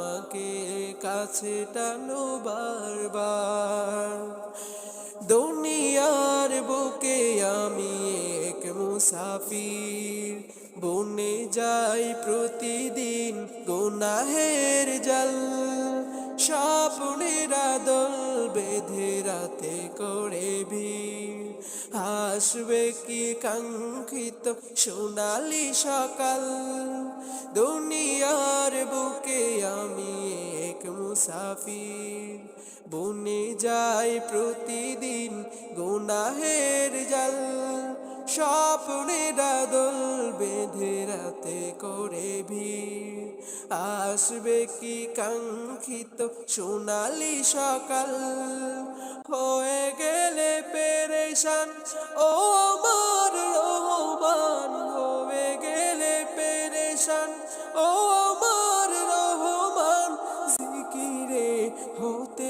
আমাকে কাছে টানো বারবার। দুনিয়ার বুকে আমি এক মুসাফির। বনে যাই প্রতিদিন গোনাহের জল। স্বপ্নের দল বেঁধে রাতে করে ভিড়। আসবে কি কাঙ্ক্ষিত? সোনালি সকাল, দুনিয়ার বুকে আমি এক মুসাফির। বনে যাই প্রতিদিন গুনাহের জল, স্বপ্নের দল রাতে করে ভিড়। আসবে কি কাঙ্ক্ষিত সোনালি সকাল? হয়ে গেলে পেরেশান, ও আমার রহমান। হয়ে গেলে পেরেশান, ও আমার রহমান। জিকিরে হতে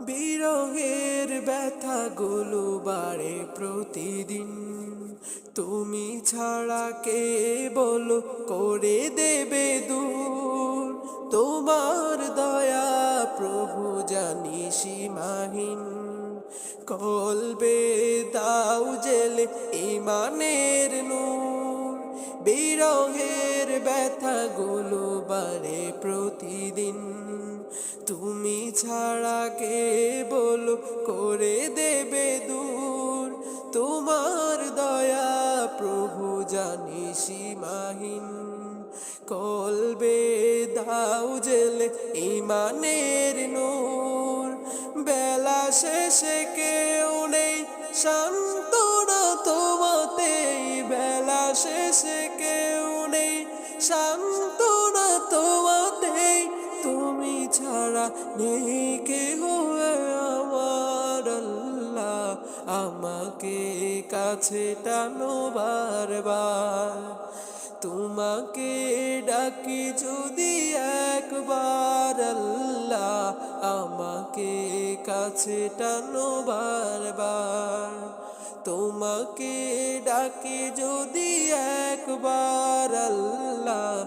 বিরহের ব্যথাগুলো বাড়ে প্রতিদিন। তুমি ছাড়া কে বলো, করে দেবে দূর। তোমার দয়া প্রভু জানি সীমাহীন। কলবে দাও জেলে ইমানের নূর। বিরহের ব্যথাগুলো বাড়ে প্রতিদিন। তুমি ছাড়া কে বলো করে দেবে দূর? তোমার দয়া প্রভু জানি সীমাহীন। কলবে দাও জেলে ইমানের নূর। বেলা শেষে কেউ নেই শান্তনা তোমাতেই। বেলা শেষে কেউ নেই শান্তনা নেই কেহ আমার আল্লাহ আমাকে কাছে টানো বারবার। তোমাকে ডাকি যদি একবার আল্লাহ আমাকে কাছে টানো বারবার। তোমাকে ডাকি যদি একবার আল্লাহ